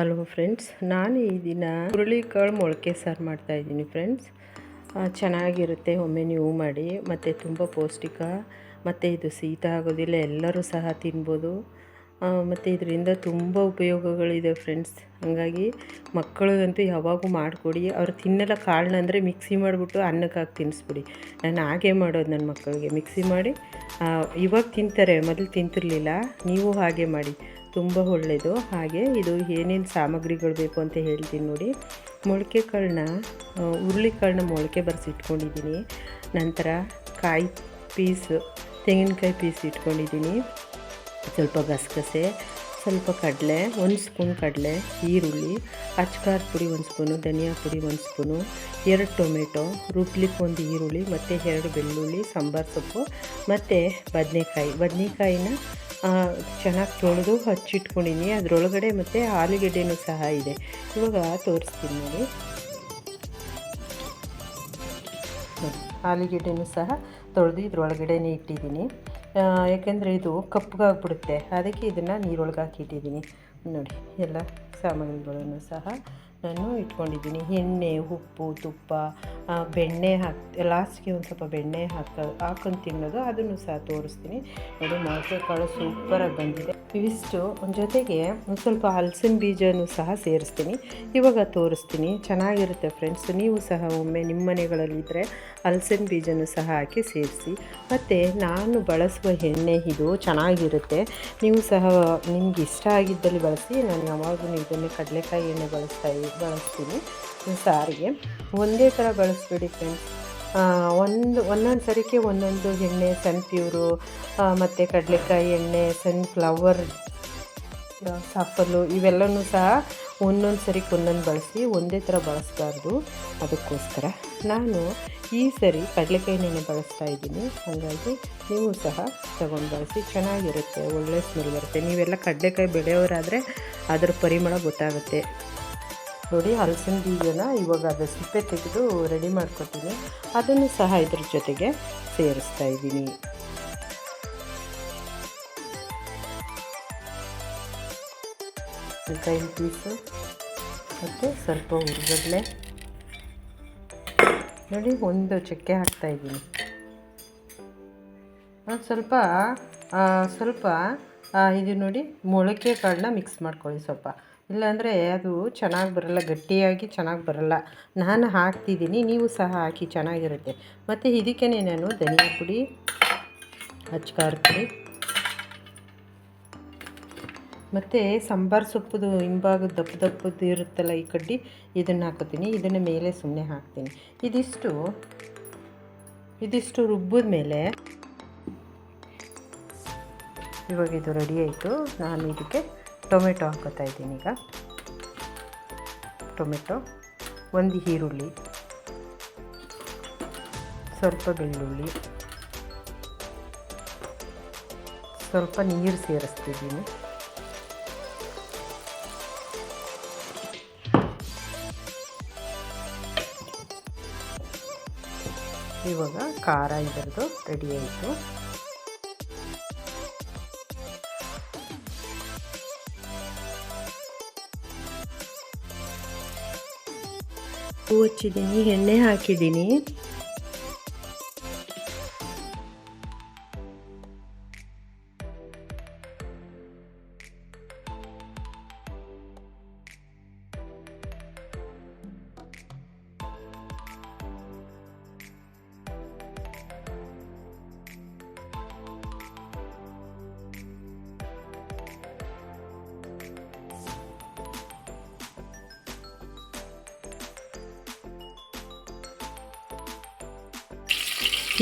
Hello friends ನಾನು ಈ ದಿನ ಹುರುಳಿಕಾಳು ಮೊಳಕೆ ಸಾರು ಮಾಡ್ತಾಯಿದ್ದೀನಿ ಫ್ರೆಂಡ್ಸ್ ಚೆನ್ನಾಗಿರುತ್ತೆ. ಒಮ್ಮೆ ನೀವು ಮಾಡಿ, ಮತ್ತು ತುಂಬ ಪೌಷ್ಟಿಕ, ಮತ್ತು ಇದು ಶೀತ ಆಗೋದಿಲ್ಲ, ಎಲ್ಲರೂ ಸಹ ತಿನ್ಬೋದು. ಮತ್ತು ಇದರಿಂದ ತುಂಬ ಉಪಯೋಗಗಳಿದೆ ಫ್ರೆಂಡ್ಸ್ ಹಾಗಾಗಿ ಮಕ್ಕಳಿಗಂತೂ ಯಾವಾಗೂ ಮಾಡಿಕೊಡಿ. ಅವ್ರು ತಿನ್ನಲ್ಲ ಕಾಳನ್ನ ಮಿಕ್ಸಿ ಮಾಡಿಬಿಟ್ಟು ಅನ್ನಕ್ಕೆ ಹಾಕಿ ತಿನ್ನಿಸ್ಬಿಡಿ ನಾನು ಹಾಗೆ ಮಾಡೋದು ನನ್ನ ಮಕ್ಕಳಿಗೆ. ಮಿಕ್ಸಿ ಮಾಡಿ ಇವಾಗ ತಿಂತಾರೆ, ಮೊದಲು ತಿಂತಿರಲಿಲ್ಲ. ನೀವು ಹಾಗೆ ಮಾಡಿ. ತುಂಬ ಒಳ್ಳೆಯದು. ಹಾಗೆ ಇದು ಏನೇನು ಸಾಮಗ್ರಿಗಳು ಬೇಕು ಅಂತ ಹೇಳ್ತೀನಿ ನೋಡಿ. ಮೊಳಕೆ ಕಾಳನ್ನ ಹುರುಳಿಕಾಳನ್ನ ಮೊಳಕೆ ಬರೆಸಿಟ್ಕೊಂಡಿದ್ದೀನಿ ನಂತರ ಕಾಯಿ ಪೀಸ್, ತೆಂಗಿನಕಾಯಿ ಪೀಸ್ ಇಟ್ಕೊಂಡಿದ್ದೀನಿ. ಸ್ವಲ್ಪ ಗಸಗಸೆ, ಸ್ವಲ್ಪ ಕಡಲೆ, ಒಂದು ಸ್ಪೂನ್ ಕಡಲೆ, ಈರುಳ್ಳಿ, ಅಚ್ಕಾರ್ ಪುಡಿ ಒಂದು ಸ್ಪೂನು, ಧನಿಯಾ ಪುಡಿ ಒಂದು ಸ್ಪೂನು, ಎರಡು ಟೊಮೆಟೊ ರುಬ್ಲಿಕ್ಕೆ ಒಂದು ಈರುಳ್ಳಿ, ಮತ್ತು ಎರಡು ಬೆಳ್ಳುಳ್ಳಿ, ಸಾಂಬಾರು ಸೊಪ್ಪು, ಮತ್ತು ಬದನೆಕಾಯಿ. ಬದನೆಕಾಯಿನ ಚೆನ್ನಾಗಿ ತೊಳೆದು ಹಚ್ಚಿಟ್ಕೊಂಡಿನಿ. ಅದರೊಳಗಡೆ ಮತ್ತು ಆಲೂಗೆಡ್ಡೆನೂ ಸಹ ಇದೆ. ಇವಾಗ ತೋರಿಸ್ತೀನಿ ನೋಡಿ. ಆಲೂಗೆಡ್ಡೆನೂ ಸಹ ತೊಳೆದು ಇದ್ರೊಳಗಡೆನೇ ಇಟ್ಟಿದ್ದೀನಿ. ಯಾಕೆಂದರೆ ಇದು ಕಪ್ಪಗಾಗ್ಬಿಡುತ್ತೆ. ಅದಕ್ಕೆ ಇದನ್ನು ನೀರೊಳಗೆ ಹಾಕಿಟ್ಟಿದ್ದೀನಿ ನೋಡಿ, ಎಲ್ಲ ಸಾಮಗ್ರಿಗಳನ್ನು ಸಹ ನಾನು ಇಟ್ಕೊಂಡಿದ್ದೀನಿ. ಎಣ್ಣೆ, ಉಪ್ಪು, ತುಪ್ಪ ಬೆಣ್ಣೆ ಹಾಕಿ, ಲಾಸ್ಟ್ಗೆ ಒಂದು ಸ್ವಲ್ಪ ಬೆಣ್ಣೆ ಹಾಕ, ಹಾಕೊಂಡು ತಿನ್ನೋದು, ಅದನ್ನು ಸಹ ತೋರಿಸ್ತೀನಿ. ಅದು ಮೊಳಕೆ ಕಾಳು ಸೂಪರಾಗಿ ಬಂದಿದೆ. ಇವಿಷ್ಟು ಜೊತೆಗೆ ಒಂದು ಸ್ವಲ್ಪ ಹಲಸಿನ ಬೀಜನೂ ಸಹ ಸೇರಿಸ್ತೀನಿ. ಇವಾಗ ತೋರಿಸ್ತೀನಿ, ಚೆನ್ನಾಗಿರುತ್ತೆ ಫ್ರೆಂಡ್ಸ್. ನೀವು ಸಹ ಒಮ್ಮೆ ನಿಮ್ಮ ಮನೆಗಳಲ್ಲಿದ್ದರೆ ಹಲಸಿನ ಬೀಜನೂ ಸಹ ಹಾಕಿ ಸೇರಿಸಿ. ಮತ್ತು ನಾನು ಬಳಸುವ ಎಣ್ಣೆ ಇದು ಚೆನ್ನಾಗಿರುತ್ತೆ. ನೀವು ಸಹ ನಿಮ್ಗೆ ಇಷ್ಟ ಆಗಿದ್ದಲ್ಲಿ ಬಳಸಿ. ನಾನು ಯಾವಾಗಲೂ ಇದನ್ನೇ ಕಡಲೆಕಾಯಿ ಎಣ್ಣೆ ಬಳಸ್ತಾ ಬಳಸ್ತೀನಿ. ಸಾರಿಗೆ. ಒಂದೇ ಥರ ಬಳಸ್ಬಿಡಿ ಫ್ರೆಂಡ್ಸ್ ಒಂದು, ಒಂದೊಂದು ಸರಿಗೆ ಒಂದೊಂದು ಎಣ್ಣೆ ಸನ್ಪ್ಯೂರು ಮತ್ತು ಕಡಲೆಕಾಯಿ ಎಣ್ಣೆ ಸನ್ಫ್ಲವರ್ ಸಾಫಲು ಇವೆಲ್ಲವೂ ಸಹ ಒಂದೊಂದು ಸರಿಗೆ ಒಂದೊಂದು ಬಳಸಿ ಒಂದೇ ಥರ ಬಳಸಬಾರ್ದು. ಅದಕ್ಕೋಸ್ಕರ ನಾನು ಈ ಸರಿ ಕಡಲೆಕಾಯಿ ನೆನೆ ಬಳಸ್ತಾ ಇದ್ದೀನಿ. ಹಾಗಾಗಿ ನೀವು ಸಹ ತಗೊಂಡು ಬಳಸಿ. ಚೆನ್ನಾಗಿರುತ್ತೆ, ಒಳ್ಳೆ ಸ್ಮೆಲ್ ಬರುತ್ತೆ. ನೀವೆಲ್ಲ ಕಡಲೆಕಾಯಿ ಬೆಳೆಯೋರಾದರೆ ಅದರ ಪರಿಮಳ ಗೊತ್ತಾಗುತ್ತೆ. ನೋಡಿ ಹಲಸಿನ ಬೀಜನ ಇವಾಗ ಅದು ಸಿಪ್ಪೆ ತೆಗೆದು ರೆಡಿ ಮಾಡ್ಕೊತೀನಿ. ಅದನ್ನು ಸಹ ಇದ್ರ ಜೊತೆಗೆ ಸೇರಿಸ್ತಾ ಇದ್ದೀನಿ. ಕೈ ಪೀಸು ಮತ್ತು ಸ್ವಲ್ಪ ಉರ್ಗಡ್ಲೆ. ನೋಡಿ, ಒಂದು ಚಕ್ಕೆ ಹಾಕ್ತಾಯಿದ್ದೀನಿ ಸ್ವಲ್ಪ ಸ್ವಲ್ಪ ಇದು ನೋಡಿ, ಮೊಳಕೆ ಕಾಳನ್ನ ಮಿಕ್ಸ್ ಮಾಡ್ಕೊಳ್ಳಿ ಸ್ವಲ್ಪ. ಇಲ್ಲಾಂದರೆ ಅದು ಚೆನ್ನಾಗಿ ಬರಲ್ಲ, ಗಟ್ಟಿಯಾಗಿ ಚೆನ್ನಾಗಿ ಬರಲ್ಲ. ನಾನು ಹಾಕ್ತಿದ್ದೀನಿ ನೀವು ಸಹ ಹಾಕಿ ಚೆನ್ನಾಗಿರುತ್ತೆ. ಮತ್ತು ಇದಕ್ಕೇ ನಾನು ಧನಿಯಾ ಪುಡಿ, ಅಚ್ಕಾರ ಪುಡಿ, ಮತ್ತು ಸಾಂಬಾರು ಸೊಪ್ಪುದು ಹಿಂಭಾಗದ ದಪ್ಪ ದಪ್ಪದ್ದು ಇರುತ್ತಲ್ಲ ಈ ಕಡ್ಡಿ, ಇದನ್ನು ಹಾಕೋತೀನಿ. ಇದನ್ನು ಮೇಲೆ ಸುಮ್ಮನೆ ಹಾಕ್ತೀನಿ. ಇದಿಷ್ಟು ಇದಿಷ್ಟು ರುಬ್ಬಿದ ಮೇಲೆ ಇವಾಗ ಇದು ರೆಡಿ ಆಯಿತು. ನಾನು ಇದಕ್ಕೆ ಟೊಮೆಟೊ ಹಾಕೋತಾ ಇದ್ದೀನಿ ಈಗ. ಟೊಮೆಟೊ, ಒಂದು ಈರುಳ್ಳಿ, ಸ್ವಲ್ಪ ಬೆಳ್ಳುಳ್ಳಿ, ಸ್ವಲ್ಪ ನೀರು ಸೇರಿಸ್ತಿದ್ದೀನಿ. ಇವಾಗ ಖಾರ ಇದರದು ರೆಡಿ ಆಯಿತು. ಹಚ್ಚಿದ್ದೀನಿ ಎಣ್ಣೆ ಹಾಕಿದ್ದೀನಿ.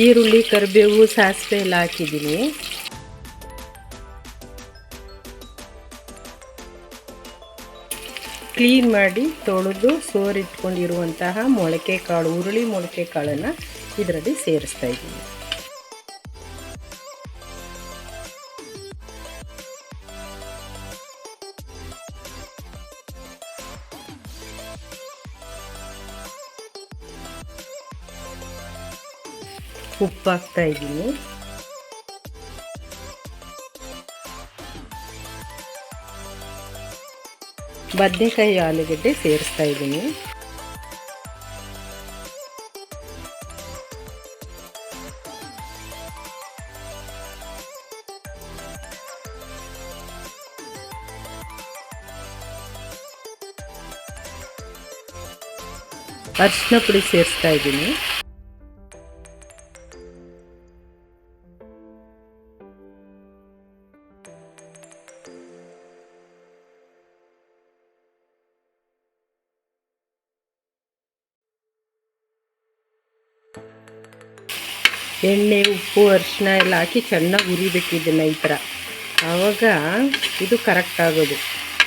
ಈರುಳ್ಳಿ, ಕರಿಬೇವು, ಸಾಸಿವೆ ಎಲ್ಲ ಹಾಕಿದ್ದೀನಿ. ಕ್ಲೀನ್ ಮಾಡಿ ತೊಳೆದು ಸೋರಿಟ್ಕೊಂಡಿರುವಂತಹ ಮೊಳಕೆ ಕಾಳು ಹುರುಳಿ ಮೊಳಕೆ ಕಾಳನ್ನು ಇದರಲ್ಲಿ ಸೇರಿಸ್ತಾ ಇದ್ದೀನಿ. ಉಪ್ಪು ಹಾಕ್ತಾ ಇದ್ದೀನಿ. ಬದನೆಕಾಯಿ ಆಲೂಗಡ್ಡೆ ಸೇರಿಸ್ತಾ ಇದ್ದೀನಿ. ಅರಿಶಿನ ಪುಡಿ ಸೇರಿಸ್ತಾ ಇದ್ದೀನಿ. ಎಣ್ಣೆ, ಉಪ್ಪು ಅರಿಶಿನ ಎಲ್ಲ ಹಾಕಿ ಚೆನ್ನಾಗಿ ಉರಿಬೇಕು ಇದನ್ನು ಈ ಥರ. ಆವಾಗ ಇದು ಕರೆಕ್ಟ್ ಆಗೋದು.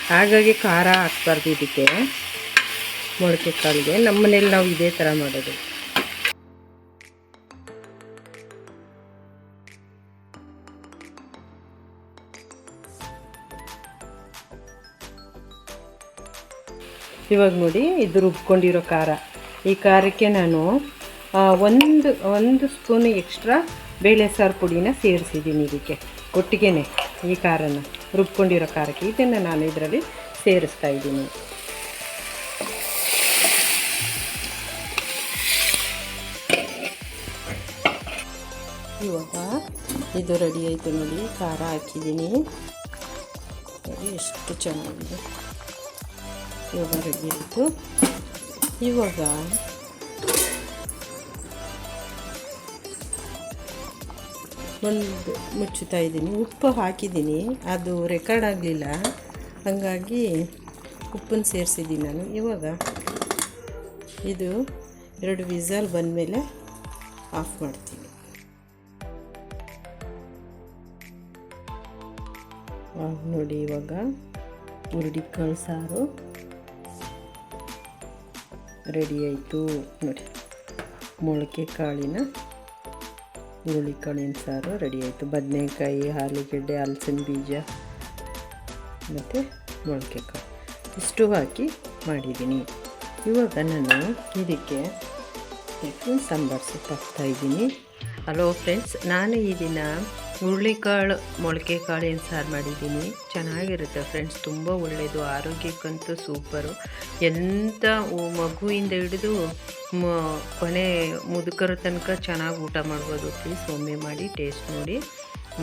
ಹಾಗಾಗಿ ಖಾರ ಹಾಕ್ಬಾರ್ದು ಇದಕ್ಕೆ. ಮೊಳಕೆ ಕಾಳಿಗೆ. ನಮ್ಮ ಮನೇಲಿ ನಾವು ಇದೇ ಥರ ಮಾಡೋದು. ಇವಾಗ ನೋಡಿ ಇದು ರುಬ್ಕೊಂಡಿರೋ ಖಾರ. ಈ ಖಾರಕ್ಕೆ ನಾನು ಒಂದು ಒಂದು ಸ್ಪೂನ್ ಎಕ್ಸ್ಟ್ರಾ ಬೇಳೆ ಸಾರು ಪುಡಿನ ಸೇರಿಸಿದ್ದೀನಿ ಇದಕ್ಕೆ. ಒಟ್ಟಿಗೆನೆ ಈ ಖಾರನ, ರುಬ್ಕೊಂಡಿರೋ ಖಾರಕ್ಕೆ ಇದನ್ನು ನಾನು ಇದರಲ್ಲಿ ಸೇರಿಸ್ತಾ ಇದ್ದೀನಿ. ಇವಾಗ ಇದು ರೆಡಿ ಆಯಿತು ನೋಡಿ, ಖಾರ ಹಾಕಿದ್ದೀನಿ. ಎಷ್ಟು ಚೆನ್ನಾಗಿದೆ. ಇವಾಗ ರೆಡಿ ಆಯಿತು. ಇವಾಗ ಒಂದು ಮುಚ್ಚುತ್ತಾ ಇದ್ದೀನಿ. ಉಪ್ಪು ಹಾಕಿದ್ದೀನಿ. ಅದು ರೆಕಾರ್ಡ್ ಆಗಲಿಲ್ಲ. ಹಾಗಾಗಿ ಉಪ್ಪನ್ನು ಸೇರಿಸಿದ್ದೀನಿ ನಾನು. ಇವಾಗ ಇದು ಎರಡು ವಿಸಲ್ ಬಂದಮೇಲೆ ಆಫ್ ಮಾಡ್ತೀನಿ. ನೋಡಿ ಇವಾಗ ಹುರುಳಿಕಾಳು ಸಾರು. ರೆಡಿ ಆಯಿತು. ನೋಡಿ ಮೊಳಕೆ ಕಾಳಿನ ಹುರುಳಿಕಾಳಿನ ಸಾರು ರೆಡಿ ಆಯಿತು. ಬದನೆಕಾಯಿ ಆಲೂಗೆಡ್ಡೆ ಹಲಸಿನ ಬೀಜ ಮತ್ತು ಮೊಳಕೆ ಕಾಳು ಇಷ್ಟು ಹಾಕಿ ಮಾಡಿದ್ದೀನಿ. ಇವಾಗ ನಾನು ಇದಕ್ಕೆ ಸಾಂಬಾರು ಸೊಪ್ಪು ಹಾಕ್ತಾಯಿದ್ದೀನಿ ಹಲೋ ಫ್ರೆಂಡ್ಸ್, ನಾನು ಈ ದಿನ ಹುರುಳಿಕಾಳು ಮೊಳಕೆ ಕಾಳಿನ ಸಾರು ಮಾಡಿದ್ದೀನಿ. ಚೆನ್ನಾಗಿರುತ್ತೆ ಫ್ರೆಂಡ್ಸ್, ತುಂಬ ಒಳ್ಳೆಯದು, ಆರೋಗ್ಯಕ್ಕಂತೂ ಸೂಪರು. ಎಂಥ ಮಗುವಿಂದ ಹಿಡಿದು ಕೊನೆ ಮುದುಕರ ತನಕ ಚೆನ್ನಾಗಿ ಊಟ ಮಾಡ್ಬೋದು. ಪ್ಲೀಸ್ ಒಮ್ಮೆ ಮಾಡಿ ಟೇಸ್ಟ್ ನೋಡಿ.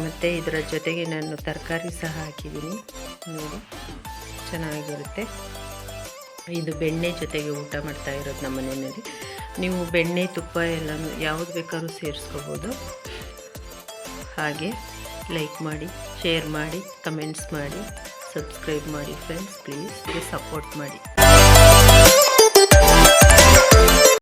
ಮತ್ತು ಇದರ ಜೊತೆಗೆ ನಾನು ತರಕಾರಿ ಸಹ ಹಾಕಿದ್ದೀನಿ. ನೋಡಿ, ಚೆನ್ನಾಗಿರುತ್ತೆ. ಇದು ಬೆಣ್ಣೆ ಜೊತೆಗೆ ಊಟ ಮಾಡ್ತಾ ಇರೋದು ನಮ್ಮ ಮನೆಯಲ್ಲಿ. ನೀವು ಬೆಣ್ಣೆ, ತುಪ್ಪ ಎಲ್ಲನೂ ಯಾವ್ದು ಬೇಕಾದ್ರೂ ಸೇರಿಸ್ಕೋಬೋದು. ಹಾಗೆ ಲೈಕ್ ಮಾಡಿ ಶೇರ್ ಮಾಡಿ ಕಮೆಂಟ್ಸ್ ಮಾಡಿ ಸಬ್ಸ್ಕ್ರೈಬ್ ಮಾಡಿ ಫ್ರೆಂಡ್ಸ್ ಪ್ಲೀಸ್ ಸಪೋರ್ಟ್ ಮಾಡಿ.